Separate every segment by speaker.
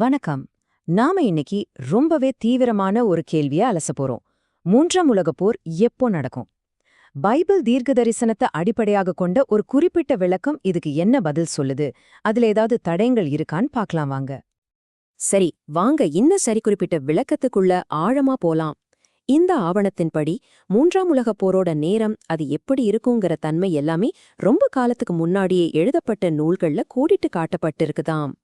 Speaker 1: வணக்கம். நாம இன்னைக்கு ரொம்பவே தீவிரமான ஒரு கேள்விய அலச போறோம். மூன்றாம் உலகப் போர் எப்போ நடக்கும்? பைபிள் தீர்க்க தரிசனத்தை அடிப்படையாக கொண்ட ஒரு குறிப்பிட்ட விளக்கம் இதுக்கு என்ன பதில் சொல்லுது? அதுல ஏதாவது தடயங்கள் இருக்கான்னு பார்க்கலாம் வாங்க.
Speaker 2: சரி வாங்க இன்னும் சரி குறிப்பிட்ட விளக்கத்துக்குள்ள ஆழமா போலாம். இந்த ஆவணத்தின்படி மூன்றாம் உலகப் போரோட நேரம் அது எப்படி இருக்குங்கிற தன்மை எல்லாமே ரொம்ப காலத்துக்கு முன்னாடியே எழுதப்பட்ட நூல்கள்ல கோடிட்டு காட்டப்பட்டிருக்குதாம்.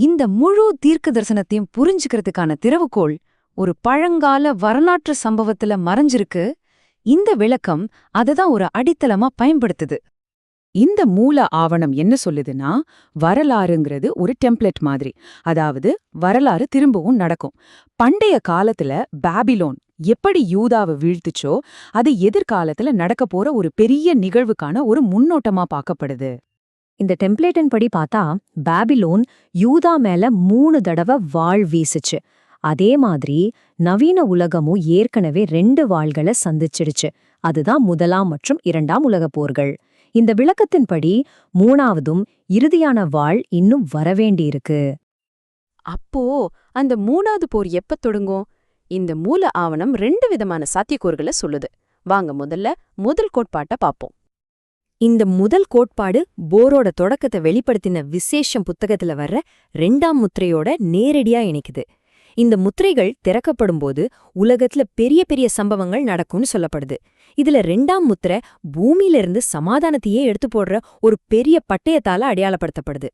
Speaker 1: இந்த முழு தீர்க்க தரிசனத்தையும் புரிஞ்சுக்கிறதுக்கான திறவுகோள் ஒரு பழங்கால வரலாற்று சம்பவத்துல மறைஞ்சிருக்கு. இந்த விளக்கம் அததான் ஒரு அடித்தளமா பயன்படுத்துது.
Speaker 3: இந்த மூல ஆவணம் என்ன சொல்லுதுன்னா வரலாறுங்கிறது ஒரு டெம்ப்ளெட் மாதிரி. அதாவது வரலாறு திரும்பவும் நடக்கும். பண்டைய காலத்துல பாபிலோன் எப்படி யூதாவை வீழ்த்துச்சோ அது எதிர்காலத்துல நடக்க போற ஒரு பெரிய நிகழ்வுக்கான ஒரு முன்னோட்டமா பார்க்கப்படுது.
Speaker 2: இந்த டெம்ப்ளேட்டின் படி பார்த்தா பாபிலோன் யூதா மேல மூணு தடவை வாள் வீசுச்சு. அதே மாதிரி நவீன உலகமும் ஏற்கனவே ரெண்டு வாள்களை சந்திச்சிடுச்சு. அதுதான் முதலாம் மற்றும் இரண்டாம் உலகப் போர்கள். இந்த விளக்கத்தின்படி மூணாவதும் இறுதியான வாள் இன்னும் வரவேண்டியிருக்கு.
Speaker 4: அப்போ அந்த மூணாவது போர் எப்ப தொடங்கும்? இந்த மூல ஆவணம் ரெண்டு விதமான சாத்தியக்கூறுகளை சொல்லுது. வாங்க முதல்ல முதல் கோட்பாட்ட பாப்போம்
Speaker 2: இந்த முதல் கோட்பாடு போரோட தொடக்கத்தை வெளிப்படுத்தின விசேஷம் புத்தகத்துல வர்ற ரெண்டாம் முத்திரையோட நேரடியா இணைக்குது. இந்த முத்திரைகள் திறக்கப்படும்போது உலகத்துல பெரிய பெரிய சம்பவங்கள் நடக்கும்னு சொல்லப்படுது. இதுல ரெண்டாம் முத்திரை பூமியிலிருந்து சமாதானத்தையே எடுத்து போடுற ஒரு பெரிய பட்டயத்தால அடையாளப்படுத்தப்படுது.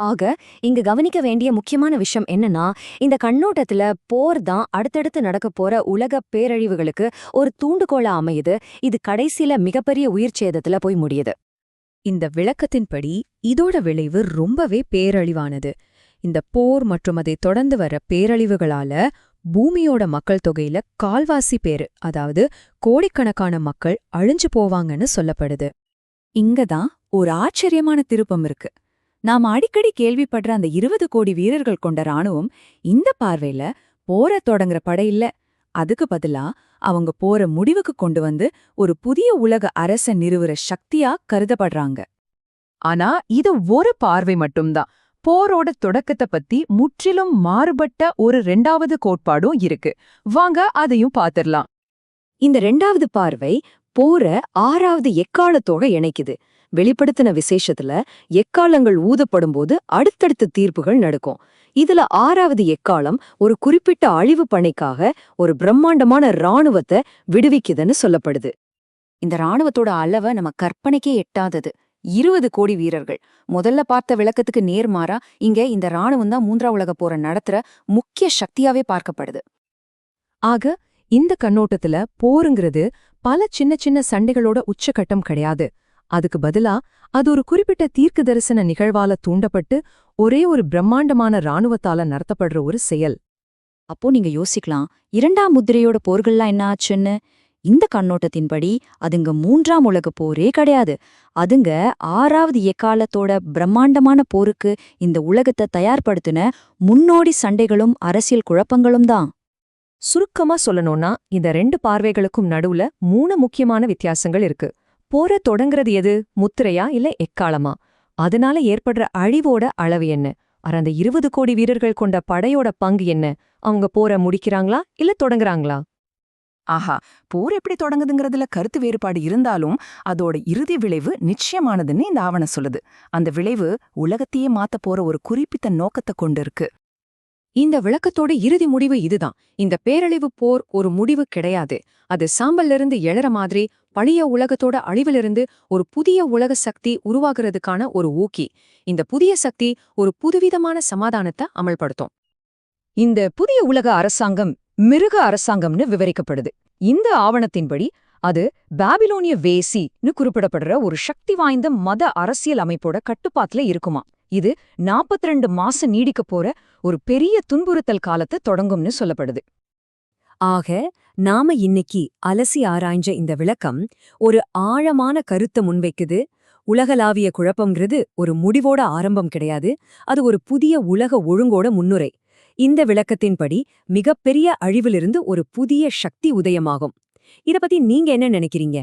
Speaker 2: ஆக இங்க கவனிக்க வேண்டிய முக்கியமான விஷயம் என்னன்னா இந்த கண்ணோட்டத்துல போர் தான் அடுத்தடுத்து நடக்க போற உலக பேரழிவுகளுக்கு ஒரு தூண்டுகோலா அமையுது. இது கடைசியில மிகப்பெரிய உயிர் சேதத்துல போய் முடியுது. இந்த விளக்கத்தின்படி இதோட விளைவு ரொம்பவே பேரழிவானது. இந்த போர் மற்றும் அதை தொடர்ந்து வர பேரழிவுகளால பூமியோட மக்கள் தொகையில கால்வாசி பேரு அதாவது கோடிக்கணக்கான மக்கள் அழிஞ்சு போவாங்கன்னு சொல்லப்படுது.
Speaker 3: இங்கதான் ஒரு ஆச்சரியமான திருப்பம் இருக்கு. நாம அடிக்கடி கேள்விப்படுற அந்த இருபது கோடி வீரர்கள் கொண்ட ராணுவம் இந்த பார்வையில போர தொடங்குற படையில்ல இல்ல. அதுக்கு பதிலா அவங்க போற முடிவுக்கு கொண்டு வந்து ஒரு புதிய உலக அரச நிறுவுற சக்தியா கருதப்படுறாங்க. ஆனா இது ஒரு பார்வை மட்டும்தான். போரோட தொடக்கத்தை பத்தி முற்றிலும் மாறுபட்ட ஒரு ரெண்டாவது கோட்பாடும் இருக்கு. வாங்க அதையும் பாத்திரலாம்.
Speaker 2: இந்த ரெண்டாவது பார்வை போற ஆறாவது எக்காலத்தோட இணைக்குது. வெளிப்படுத்தின விசேஷத்துல எக்காலங்கள் ஊதப்படும் போது அடுத்தடுத்த தீர்ப்புகள் நடக்கும். இதுல ஆறாவது எக்காலம் ஒரு குறிப்பிட்ட அழிவு பணிக்காக ஒரு பிரம்மாண்டமான இராணுவத்தை விடுவிக்குதுன்னு சொல்லப்படுது. இந்த ராணுவத்தோட அளவை நம்ம கற்பனைக்கே எட்டாதது. இருபது கோடி வீரர்கள். முதல்ல பார்த்த விளக்கத்துக்கு நேர்மாறா இங்க இந்த ராணுவம் தான் மூன்றாம் உலக போற நடத்துற முக்கிய சக்தியாவே பார்க்கப்படுது.
Speaker 1: ஆக இந்த கண்ணோட்டத்துல போருங்கிறது பல சின்ன சின்ன சண்டைகளோட உச்சகட்டம் கிடையாது. அதுக்கு பதிலா அது ஒரு குறிப்பிட்ட தீர்க்க தரிசன நிகழ்வால தூண்டப்பட்டு ஒரே ஒரு பிரம்மாண்டமான ராணுவத்தால நடத்தப்படுற ஒரு செயல்.
Speaker 2: அப்போ நீங்க யோசிக்கலாம் இரண்டாம் முத்திரையோட போர்கள்லாம் என்ன ஆச்சுன்னு? இந்த கண்ணோட்டத்தின்படி அதுங்க மூன்றாம் உலக போரே கிடையாது. அதுங்க ஆறாவது எக்காலத்தோட பிரம்மாண்டமான போருக்கு இந்த உலகத்தை தயார்படுத்தின முன்னோடி சண்டைகளும் அரசியல் குழப்பங்களும் தான்.
Speaker 1: சுருக்கமா சொல்லணும்னா இந்த ரெண்டு பார்வைகளுக்கும் நடுவுல மூணு முக்கியமான வித்தியாசங்கள் இருக்கு. போர தொடங்குறது எது? முத்திரையா இல்ல எக்காலமா? அதனால ஏற்படுற அழிவோட அளவு என்ன? அற அந்த இருபது கோடி வீரர்கள் கொண்ட படையோட பங்கு என்ன? அவங்க போர முடிக்கிறாங்களா? இல்ல தொடங்குறாங்களா?
Speaker 3: ஆஹா போர் எப்படி தொடங்குதுங்கிறதுல கருத்து வேறுபாடு இருந்தாலும் அதோட இறுதி விளைவு நிச்சயமானதுன்னு இந்த ஆவணம் சொல்லுது. அந்த விளைவு உலகத்தையே மாத்த போற ஒரு குறிப்பிட்ட நோக்கத்தை கொண்டு இருக்கு
Speaker 1: இந்த விளக்கத்தோட இறுதி முடிவு இதுதான். இந்த பேரழிவு போர் ஒரு முடிவு கிடையாது. அது சாம்பல்ல இருந்து எழற மாதிரி பழைய உலகத்தோட அழிவிலிருந்து ஒரு புதிய உலக சக்தி உருவாகிறதுக்கான ஒரு ஊக்கி. இந்த புதிய சக்தி ஒரு புதுவிதமான சமாதானத்தை அமல்படுத்தும். இந்த புதிய உலக அரசாங்கம் மிருக அரசாங்கம்னு விவரிக்கப்படுது. இந்த ஆவணத்தின்படி அது பாபிலோனிய வேசின்னு குறிப்பிடப்படுற ஒரு சக்தி வாய்ந்த மத அரசியல் அமைப்போட கட்டுப்பாட்டுல இருக்குமா இது 42 மாசம் நீடிக்க போற ஒரு பெரிய துன்புறுத்தல் காலத்தை தொடங்கும்னு சொல்லப்படுது.
Speaker 2: ஆக நாம இன்னைக்கு அலசி ஆராய்ஞ்ச இந்த விளக்கம் ஒரு ஆழமான கருத்தை முன்வைக்குது. உலகளாவிய குழப்பம்ங்கிறது ஒரு முடிவோட ஆரம்பம் கிடையாது. அது ஒரு புதிய உலக ஒழுங்கோட முன்னுரை. இந்த விளக்கத்தின்படி மிகப்பெரிய அழிவிலிருந்து ஒரு புதிய சக்தி உதயமாகும். இத பத்தி நீங்க என்ன நினைக்கிறீங்க?